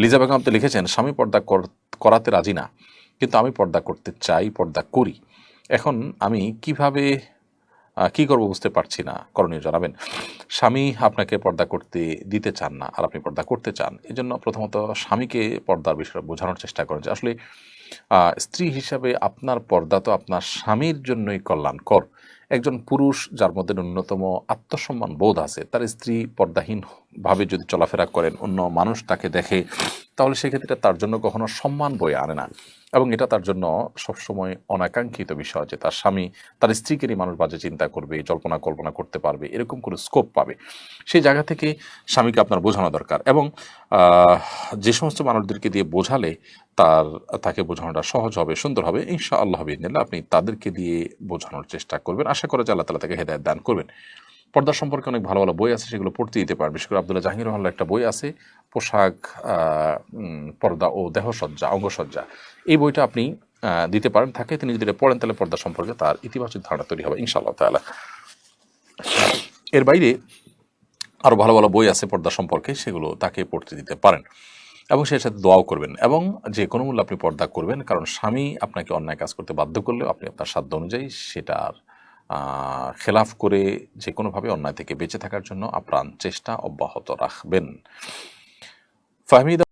লিজা বেগম আপনি লিখেছেন, স্বামী পর্দা কর- করাতে রাজি না, কিন্তু আমি পর্দা করতে চাই, পর্দা করি। এখন আমি কীভাবে কি করব বুঝতে পারছি না, করণীয় জানাবেন। স্বামী আপনাকে পর্দা করতে দিতে চান না, আর আপনি পর্দা করতে চান। এজন্য জন্য প্রথমত স্বামীকে পর্দার বিষয়ে বোঝানোর চেষ্টা করেন যে আসলে স্ত্রী হিসাবে আপনার পর্দা তো আপনার স্বামীর জন্যই কল্যাণকর। একজন পুরুষ যার মধ্যে ন্যূনতম আত্মসম্মান বোধ আছে, তার স্ত্রী পর্দাহীনভাবে যদি চলাফেরা করেন, অন্য মানুষ তাকে দেখে, তাহলে সেক্ষেত্রে তার জন্য কখনো সম্মান বয়ে আনে না। এবং এটা তার জন্য সবসময় অনাকাঙ্ক্ষিত বিষয় যে তার স্বামী তার স্ত্রীকে নিয়ে মানুষ বাজে চিন্তা করবে, জল্পনা কল্পনা করতে পারবে, এরকম কোনো স্কোপ পাবে। সেই জায়গা থেকে স্বামীকে আপনার বোঝানো দরকার এবং যে সমস্ত মানুষদেরকে দিয়ে বোঝালে তার, তাকে বোঝানোটা সহজ হবে, সুন্দর হবে। ইনশা আল্লাহ বিদিনিল্লাহ আপনি তাদেরকে দিয়ে বোঝানোর চেষ্টা করবেন। আশা করা যায় আল্লাহ তালা তাকে হেদায়ত দান করবেন। পর্দা সম্পর্কে অনেক ভালো ভালো বই আছে, সেগুলো পড়তে দিতে পারেন। বিশেষ করে আবদুল্লাহ জাহাঙ্গীর রহমানের একটা বই আছে, পোশাক পর্দা ও দেহসজ্জা, অঙ্গসজ্জা। এই বইটা আপনি দিতে পারেন। থাকে তিনি যদি পড়েন, তাহলে পর্দা সম্পর্কে তার ইতিবাচক ধারণা তৈরি হবে, ইনশাআল্লাহ তাআলা। এর বাইরে আরও ভালো ভালো বই আছে পর্দা সম্পর্কে, সেগুলো তাকে পড়তে দিতে পারেন। এবং সেই সাথে দোয়াও করবেন এবং যে কোনো মূল্য আপনি পর্দা করবেন, কারণ স্বামী আপনাকে অন্যায় কাজ করতে বাধ্য করলেও আপনি আপনার সাধ্য অনুযায়ী সেটার খেলাফ করে যে কোনোভাবে অন্যায় থেকে বেঁচে থাকার জন্য আপ্রাণ চেষ্টা অব্যাহত রাখবেন। ফাহমিদা